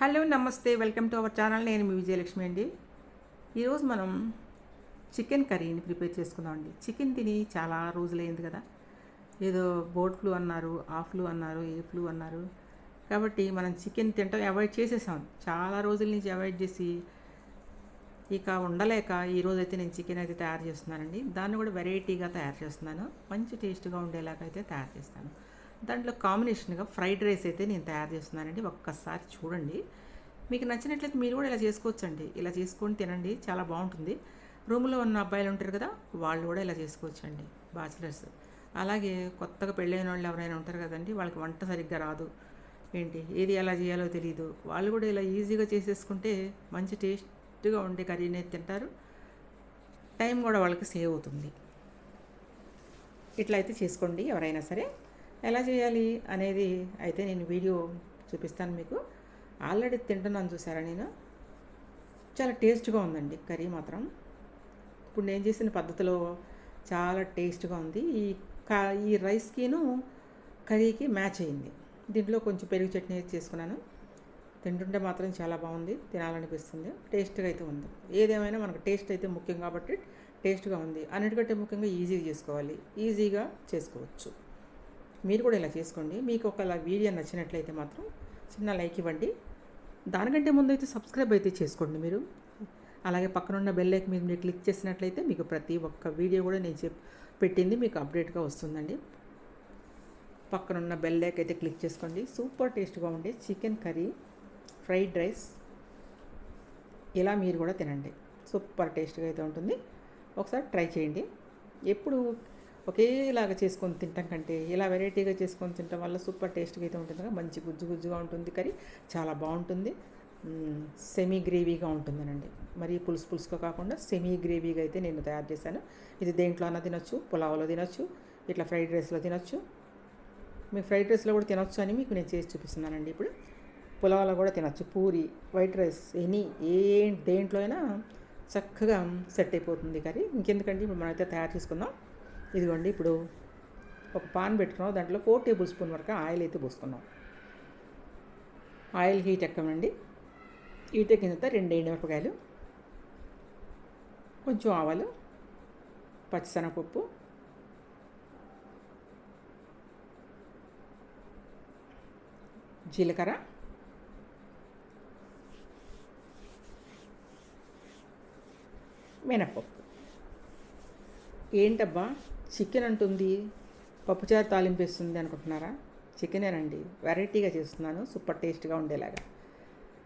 Hello నమస్తే. Welcome to our channel. నేను మీ విజయలక్ష్మి అండి. ఈరోజు మనం చికెన్ కర్రీని ప్రిపేర్ చేసుకుందామండి చికెన్ తిని చాలా రోజులైంది కదా. ఏదో బోట్ ఫ్లూ అన్నారు ఆ ఫ్లూ అన్నారు ఏ ఫ్లూ అన్నారు. కాబట్టి మనం చికెన్ తింటాం అవాయిడ్ చేసేసాం. చాలా రోజుల నుంచి అవాయిడ్ చేసి ఇక ఉండలేక ఈ అయితే నేను చికెన్ అయితే తయారు చేస్తున్నానండి. దాన్ని కూడా వెరైటీగా తయారు చేస్తున్నాను. మంచి టేస్ట్గా ఉండేలాగా అయితే తయారు చేస్తాను. దాంట్లో కాంబినేషన్గా ఫ్రైడ్ రైస్ అయితే నేను తయారు చేస్తున్నానండి. ఒక్కసారి చూడండి. మీకు నచ్చినట్లయితే మీరు కూడా ఇలా చేసుకోవచ్చండి. ఇలా చేసుకొని తినండి. చాలా బాగుంటుంది. రూమ్లో ఉన్న అబ్బాయిలు ఉంటారు కదా వాళ్ళు కూడా ఇలా చేసుకోవచ్చండి. బ్యాచిలర్స్. అలాగే కొత్తగా పెళ్ళైన వాళ్ళు ఎవరైనా ఉంటారు కదండి వాళ్ళకి వంట సరిగ్గా రాదు. ఏంటి? ఏది ఎలా చేయాలో తెలియదు వాళ్ళు కూడా ఇలా ఈజీగా చేసేసుకుంటే మంచి టేస్ట్గా ఉండే కర్రీని తింటారు. టైం కూడా వాళ్ళకి సేవ్ అవుతుంది. ఇట్లా అయితే చేసుకోండి ఎవరైనా సరే. ఎలా చేయాలి అనేది అయితే నేను వీడియో చూపిస్తాను మీకు. ఆల్రెడీ తింటున్నాను చూసారా నేను? చాలా టేస్ట్గా ఉందండి కర్రీ మాత్రం. ఇప్పుడు నేను చేసిన పద్ధతిలో చాలా టేస్ట్గా ఉంది. ఈ కా ఈ రైస్కిను కర్రీకి మ్యాచ్ అయింది. దీంట్లో కొంచెం పెరుగు చట్నీ చేసుకున్నాను. తింటుంటే మాత్రం చాలా బాగుంది తినాలనిపిస్తుంది టేస్ట్గా అయితే ఉంది. ఏదేమైనా మనకు టేస్ట్ అయితే ముఖ్యం కాబట్టి టేస్ట్గా ఉంది. అన్నిటికంటే ముఖ్యంగా ఈజీగా చేసుకోవాలి. ఈజీగా చేసుకోవచ్చు. మీరు కూడా ఇలా చేసుకోండి. మీకు ఒక వీడియో నచ్చినట్లయితే మాత్రం చిన్న లైక్ ఇవ్వండి. దానికంటే ముందు అయితే సబ్స్క్రైబ్ అయితే చేసుకోండి మీరు. అలాగే పక్కనున్న బెల్ లైక్ మీద మీరు క్లిక్ చేసినట్లయితే మీకు ప్రతి ఒక్క వీడియో కూడా నేను చెప్ పెట్టింది మీకు అప్డేట్గా వస్తుందండి. పక్కనున్న బెల్ లైక్ అయితే క్లిక్ చేసుకోండి. సూపర్ టేస్ట్గా ఉండే చికెన్ కర్రీ ఫ్రైడ్ రైస్ ఇలా మీరు కూడా తినండి. సూపర్ టేస్ట్గా అయితే ఉంటుంది. ఒకసారి ట్రై చేయండి. ఎప్పుడు ఒకేలాగా చేసుకొని తింటాం కంటే ఇలా వెరైటీగా చేసుకొని తినటం వల్ల సూపర్ టేస్ట్గా అయితే ఉంటుంది కదా. మంచి గుజ్జు గుజ్జుగా ఉంటుంది కర్రీ చాలా బాగుంటుంది. సెమీ గ్రేవీగా ఉంటుందనండి. మరి పులుసు పులుసుగా కాకుండా సెమీ గ్రేవీగా అయితే నేను తయారు చేశాను. ఇది దేంట్లో అన్న తినొచ్చు పులావ్లో తినొచ్చు ఇట్లా ఫ్రైడ్ రైస్లో తినొచ్చు. మీకు ఫ్రైడ్ రైస్లో కూడా తినొచ్చు అని మీకు నేను చేసి చూపిస్తున్నానండి ఇప్పుడు. పులావ్లో కూడా తినొచ్చు పూరి వైట్ రైస్ ఎనీ ఏ దేంట్లో అయినా చక్కగా సెట్ అయిపోతుంది కర్రీ. ఇంకెందుకండి? ఇప్పుడు మనమైతే తయారు చేసుకుందాం. ఇదిగోండి ఇప్పుడు ఒక పాన్ పెట్టుకున్నాం. దాంట్లో ఫోర్ టేబుల్ స్పూన్ వరకు ఆయిల్ అయితే పోసుకున్నాం. ఆయిల్ హీట్ ఎక్కమండి? హీట్ ఎక్కిన తర్వాత రెండు ఎండుమిరపకాయలు కొంచెం ఆవాలు పచ్చిశనగపప్పు జీలకర్ర మినప్పప్పు. ఏంటబ్బా? చికెన్ అంటుంది. పప్పుచారు తాలింపు వేస్తుంది అనుకుంటున్నారా? చికెనేనండి వెరైటీగా చేస్తున్నాను. సూపర్ టేస్ట్గా ఉండేలాగా.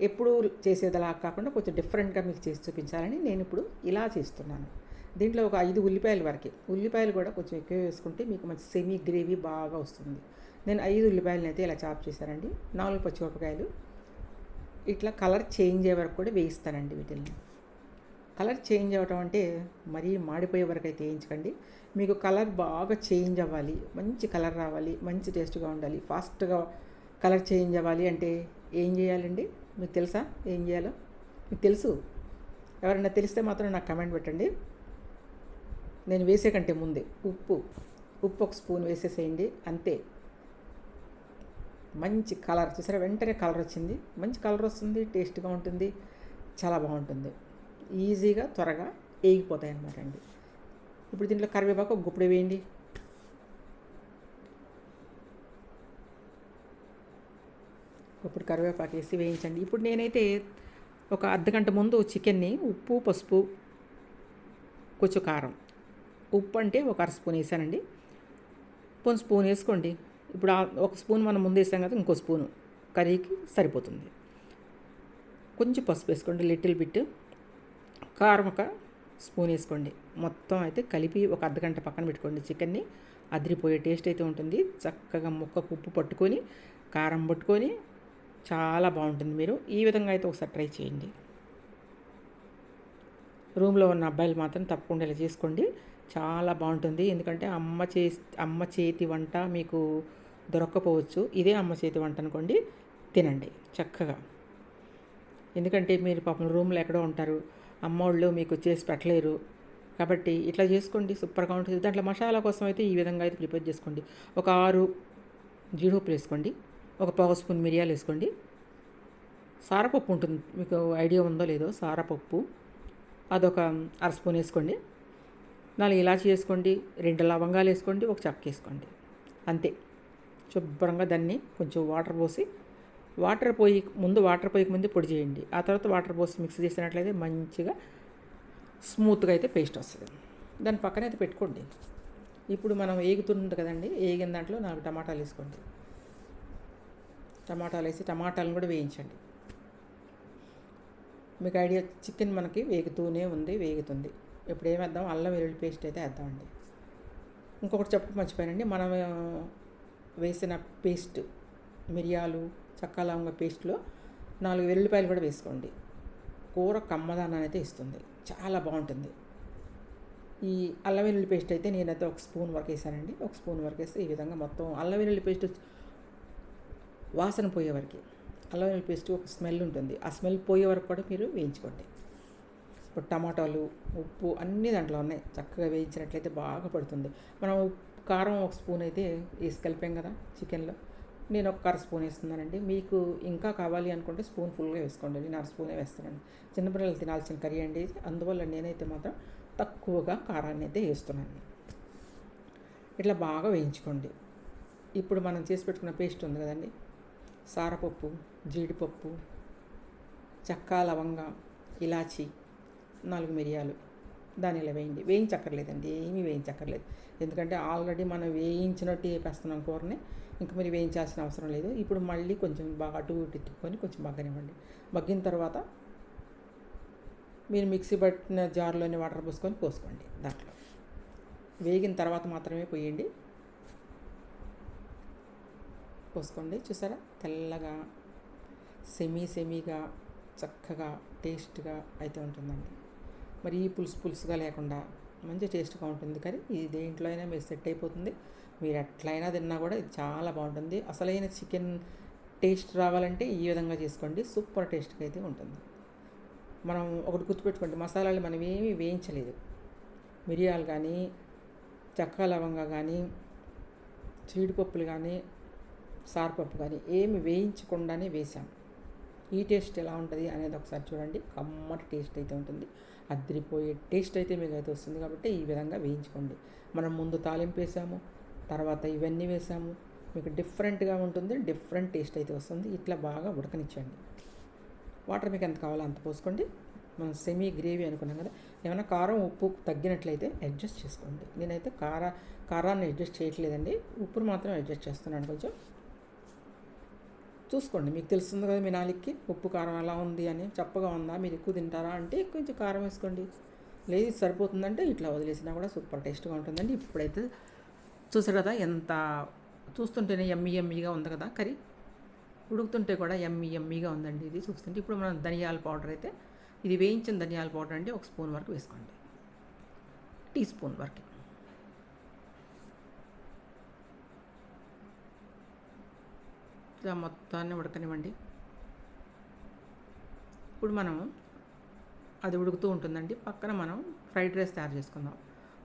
ఎప్పుడు చేసేదిలా కాకుండా కొంచెం డిఫరెంట్గా మీకు చేసి చూపించాలని నేను ఇప్పుడు ఇలా చేస్తున్నాను. దీంట్లో ఒక ఐదు ఉల్లిపాయల వరకు. ఉల్లిపాయలు కూడా కొంచెం ఎక్కువ వేసుకుంటే మీకు మంచి సెమీ గ్రేవీ బాగా వస్తుంది. నేను ఐదు ఉల్లిపాయలను అయితే ఇలా చాప్ చేశానండి. నాలుగు పచ్చిమిరపకాయలు. ఇట్లా కలర్ చేంజ్ అయ్యే వరకు కూడా వేయిస్తానండి వీటిని కలర్ చేంజ్ అవ్వటం అంటే మరీ మాడిపోయే వరకు అయితే వేయించకండి. మీకు కలర్ బాగా చేంజ్ అవ్వాలి. మంచి కలర్ రావాలి. మంచి టేస్ట్గా ఉండాలి. ఫాస్ట్గా కలర్ చేంజ్ అవ్వాలి అంటే ఏం చేయాలండి? మీకు తెలుసా ఏం చేయాలో? మీకు తెలుసు? ఎవరైనా తెలిస్తే మాత్రం నాకు కమెంట్ పెట్టండి. నేను వేసే కంటే ముందే ఉప్పు ఉప్పు ఒక స్పూన్ వేసేసేయండి. అంతే. మంచి కలర్ చూసారా? వెంటనే కలర్ వచ్చింది. మంచి కలర్ వస్తుంది. టేస్ట్గా ఉంటుంది. చాలా బాగుంటుంది. ఈజీగా త్వరగా వేగిపోతాయి అన్నమాట అండి. ఇప్పుడు దీంట్లో కరివేపాకు ఒక గుప్పుడు వేయండి. ఇప్పుడు కరివేపాకు వేసి వేయించండి. ఇప్పుడు నేనైతే ఒక అర్ధగంట ముందు చికెన్ని ఉప్పు పసుపు కొంచెం కారం ఉప్పు అంటే ఒక అర స్పూన్ వేసానండి. కొంచెం స్పూన్ వేసుకోండి. ఇప్పుడు ఒక స్పూన్ మనం ముందు వేసాం కదా ఇంకో స్పూను కర్రీకి సరిపోతుంది. కొంచెం పసుపు వేసుకోండి లిటిల్ బిట్. కారం ఒక స్పూన్ వేసుకోండి. మొత్తం అయితే కలిపి ఒక అర్ధగంట పక్కన పెట్టుకోండి చికెన్ని. అదిరిపోయే టేస్ట్ అయితే ఉంటుంది. చక్కగా ముక్కకు ఉప్పు పట్టుకొని కారం పట్టుకొని చాలా బాగుంటుంది మీరు. ఈ విధంగా అయితే ఒకసారి ట్రై చేయండి. రూమ్లో ఉన్న అబ్బాయిలు మాత్రం తప్పకుండా ఇలా చేసుకోండి. చాలా బాగుంటుంది. ఎందుకంటే అమ్మ చే అమ్మ చేతి వంట మీకు దొరక్కపోవచ్చు. ఇదే అమ్మ చేతి వంట అనుకోండి తినండి చక్కగా. ఎందుకంటే మీరు పాపం రూమ్లో ఎక్కడో ఉంటారు. అమ్మోళ్ళు మీకు చేసి పెట్టలేరు. కాబట్టి ఇట్లా చేసుకోండి సూపర్గా ఉంటుంది. దాంట్లో మసాలా కోసం అయితే ఈ విధంగా అయితే ప్రిపేర్ చేసుకోండి. ఒక ఆరు జీడిపప్పులు వేసుకోండి ఒక పావు స్పూన్ మిరియాలు వేసుకోండి. సారపప్పు ఉంటుంది. మీకు ఐడియా ఉందో లేదో సారపప్పు అదొక అర స్పూన్ వేసుకోండి. నాలుగు ఇలాచి వేసుకోండి రెండు లవంగాలు వేసుకోండి ఒక చెక్క వేసుకోండి. అంతే. శుభ్రంగా దాన్ని కొంచెం వాటర్ పోసి వాటర్ పోయి ముందు వాటర్ పోయక ముందు పొడి చేయండి. ఆ తర్వాత వాటర్ పోసి మిక్స్ చేసినట్లయితే మంచిగా స్మూత్గా అయితే పేస్ట్ వస్తుంది. దాని పక్కన అయితే పెట్టుకోండి. ఇప్పుడు మనం ఏగుతుంది కదండి ఏగిన దాంట్లో నాకు టమాటాలు వేసుకోండి. టమాటాలు వేసి టమాటాలను కూడా వేయించండి. మీకు ఐడియా చికెన్ మనకి వేగుతూనే ఉంది వేగుతుంది. ఇప్పుడు ఏమేద్దాం అల్లం వెల్లుల్లి పేస్ట్ అయితే వేద్దామండి. ఇంకొకటి చెప్పడం మర్చిపోయానండి. మనం వేసిన పేస్ట్ మిరియాలు చక్క లవంగ పేస్ట్లో నాలుగు వెల్లుల్లిపాయలు కూడా వేసుకోండి. కూర కమ్మదానాన్ని అయితే ఇస్తుంది. చాలా బాగుంటుంది. ఈ అల్లం వెల్లుల్లి పేస్ట్ అయితే నేనైతే ఒక స్పూన్ వరకు వేసానండి. ఒక స్పూన్ వరకు వేస్తే ఈ విధంగా మొత్తం అల్లం వెల్లుల్లి పేస్ట్ వాసన పోయే వరకు అల్లం వెల్లుల్లి పేస్ట్ ఒక స్మెల్ ఉంటుంది. ఆ స్మెల్ పోయే వరకు కూడా మీరు వేయించుకోండి. ఇప్పుడు టమాటాలు ఉప్పు అన్నీ దాంట్లో ఉన్నాయి. చక్కగా వేయించినట్లయితే బాగా పడుతుంది. మనం కారం ఒక స్పూన్ అయితే వేసి కలిపాం కదా చికెన్లో. నేను ఒక కర స్పూన్ వేస్తున్నానండి. మీకు ఇంకా కావాలి అనుకుంటే స్పూన్ ఫుల్గా వేసుకోండి. నేను అర స్పూనే వేస్తానండి చిన్నపిల్లలు తినాల్సిన కర్రీ అండి అందువల్ల నేనైతే మాత్రం తక్కువగా కారాన్ని అయితే వేస్తున్నాను. ఇట్లా బాగా వేయించుకోండి. ఇప్పుడు మనం చేసి పెట్టుకున్న పేస్ట్ ఉంది కదండి. సారపప్పు జీడిపప్పు చక్క లవంగ ఇలాచి నాలుగు మిరియాలు దాని ఇలా వేయండి. వేయించక్కర్లేదండి. ఏమీ వేయించక్కర్లేదు. ఎందుకంటే ఆల్రెడీ మనం వేయించినట్టు వేపేస్తున్నాం కూరని. ఇంకా మరి వేయించాల్సిన అవసరం లేదు. ఇప్పుడు మళ్ళీ కొంచెం బాగా అటు ఇటు తిప్పుకొని కొంచెం మగ్గనివ్వండి. మగ్గిన తర్వాత మీరు మిక్సీ పట్టిన జార్లోని వాటర్ పోసుకొని పోసుకోండి దాంట్లో. వేగిన తర్వాత మాత్రమే పోయండి. పోసుకోండి. చూసారా? తెల్లగా సెమీ సెమీగా చక్కగా టేస్ట్గా అయితే ఉంటుందండి. మరి ఈ పులుసు పులుసుగా లేకుండా మంచి టేస్ట్గా ఉంటుంది. కర్రీ ఇది దేంట్లో అయినా మీరు సెట్ అయిపోతుంది. మీరు ఎట్లయినా తిన్నా కూడా ఇది చాలా బాగుంటుంది. అసలైన చికెన్ టేస్ట్ రావాలంటే ఈ విధంగా చేసుకోండి. సూపర్ టేస్ట్గా అయితే ఉంటుంది. మనం ఒకటి గుర్తుపెట్టుకోండి. మసాలాలు మనం ఏమీ వేయించలేదు. మిరియాలు కానీ చెక్క లవంగా కానీ జీడిపప్పులు కానీ సారపప్పు కానీ ఏమి వేయించకుండానే వేసాం. ఈ టేస్ట్ ఎలా ఉంటుంది అనేది ఒకసారి చూడండి. కమ్మటి టేస్ట్ అయితే ఉంటుంది. అద్దరిపోయే టేస్ట్ అయితే మీకు అయితే వస్తుంది కాబట్టి ఈ విధంగా వేయించుకోండి. మనం ముందు తాలింపు వేసాము తర్వాత ఇవన్నీ వేసాము. మీకు డిఫరెంట్గా ఉంటుంది డిఫరెంట్ టేస్ట్ అయితే వస్తుంది. ఇట్లా బాగా ఉడకనిచ్చండి వాటర్ మీకు ఎంత కావాలో అంత పోసుకోండి. మనం సెమీ గ్రేవీ అనుకున్నాం కదా ఏమైనా కారం ఉప్పు తగ్గినట్లయితే అడ్జస్ట్ చేసుకోండి. నేనైతే కార కారాన్ని అడ్జస్ట్ చేయట్లేదండి. ఉప్పును మాత్రం అడ్జస్ట్ చేస్తున్నాను కొంచెం. చూసుకోండి. మీకు తెలుస్తుంది కదా మీ నాలుగుకి ఉప్పు కారం ఎలా ఉంది అని. చప్పగా ఉందా? మీరు ఎక్కువ తింటారా? అంటే కొంచెం కారం వేసుకోండి. లేదు సరిపోతుందంటే ఇట్లా వదిలేసినా కూడా సూపర్ టేస్ట్గా ఉంటుందండి. ఇప్పుడైతే చూసారు కదా ఎంత చూస్తుంటేనే ఎమ్మి ఎమ్మిగా ఉంది కదా కర్రీ. ఉడుకుతుంటే కూడా ఎమ్మి ఎమ్మిగా ఉందండి ఇది చూస్తుంటే. ఇప్పుడు మనం ధనియాల పౌడర్ అయితే ఇది వేయించిన ధనియాల పౌడర్ అంటే ఒక స్పూన్ వరకు వేసుకోండి. టీ స్పూన్ వరకు. ఇలా మొత్తాన్ని ఉడకనివ్వండి. ఇప్పుడు మనం అది ఉడుకుతూ ఉంటుందండి. పక్కన మనం ఫ్రైడ్ రైస్ తయారు చేసుకుందాం.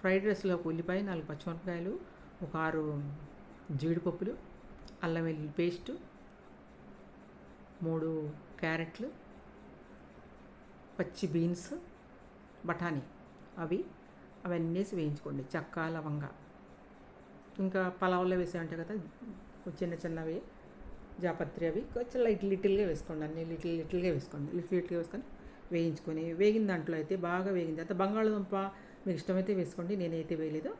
ఫ్రైడ్ రైస్లో ఉల్లిపాయ నాలుగు పచ్చిమిరపకాయలు ఒక ఆరు జీడిపప్పులు అల్లం వెల్లుల్లి పేస్టు మూడు క్యారెట్లు పచ్చి బీన్స్ బఠానీ. అవి అవన్నీ వేసి వేయించుకోండి. చక్క లవంగ. ఇంకా పలావులో వేసామంటే కదా చిన్న చిన్నవి. జాపత్రి అవి కొంచెం లైట్ లిటిల్గా వేసుకోండి అన్ని లిటిల్ లిటిల్గా వేసుకోండి లిటిల్ లిటిల్గా వేసుకొని వేయించుకొని వేగిన దాంట్లో అయితే బాగా వేగింది తర్వాత బంగాళదుంప మీకు ఇష్టమైతే వేసుకోండి నేనైతే వేయలేదు.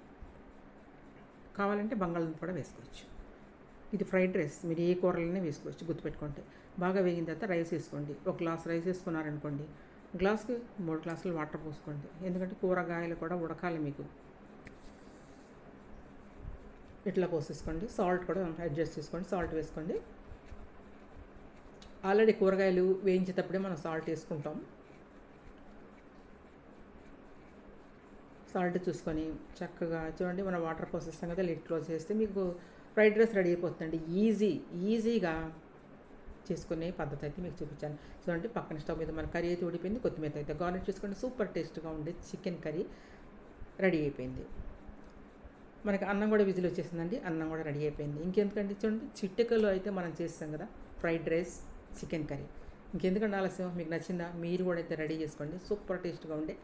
కావాలంటే బంగాళదుంప కూడా వేసుకోవచ్చు. ఇది ఫ్రైడ్ రైస్ మీరు ఏ కూరలైనా వేసుకోవచ్చు గుర్తుపెట్టుకుంటే బాగా వేగిన తర్వాత రైస్ వేసుకోండి. ఒక గ్లాస్ రైస్ వేసుకున్నారనుకోండి గ్లాస్కి మూడు గ్లాసులు వాటర్ పోసుకోండి. ఎందుకంటే కూరగాయలు కూడా ఉడకాలి మీకు. ఇట్లా పోసేసుకోండి సాల్ట్ కూడా అడ్జస్ట్ చేసుకోండి సాల్ట్ వేసుకోండి. ఆల్రెడీ కూరగాయలు వేయించేటప్పుడే మనం సాల్ట్ వేసుకుంటాం. సాల్ట్ చూసుకొని చక్కగా చూడండి మనం వాటర్ పోసేస్తాం కదా లిడ్ క్లోజ్ చేస్తే మీకు ఫ్రైడ్ రైస్ రెడీ అయిపోతుందండి. ఈజీ ఈజీగా చేసుకునే పద్ధతి అయితే మీకు చూపించాను. చూడండి పక్కన స్టవ్ మీద మన కర్రీ అయితే ఉడిపోయింది కొత్తిమీర అయితే గార్నిష్ చేసుకుంటే సూపర్ టేస్ట్గా ఉండే చికెన్ కర్రీ రెడీ అయిపోయింది. మనకి అన్నం కూడా విజిల్ వచ్చేసిందండి అన్నం కూడా రెడీ అయిపోయింది. ఇంకెందుకంటే చూడండి చిట్టకలో అయితే మనం చేస్తాం కదా ఫ్రైడ్ రైస్. Chicken curry. ఇంకెందుకంటే ఆలస్యం? మీకు నచ్చిందా? మీరు కూడా అయితే రెడీ చేసుకోండి. సూపర్ టేస్ట్గా ఉండే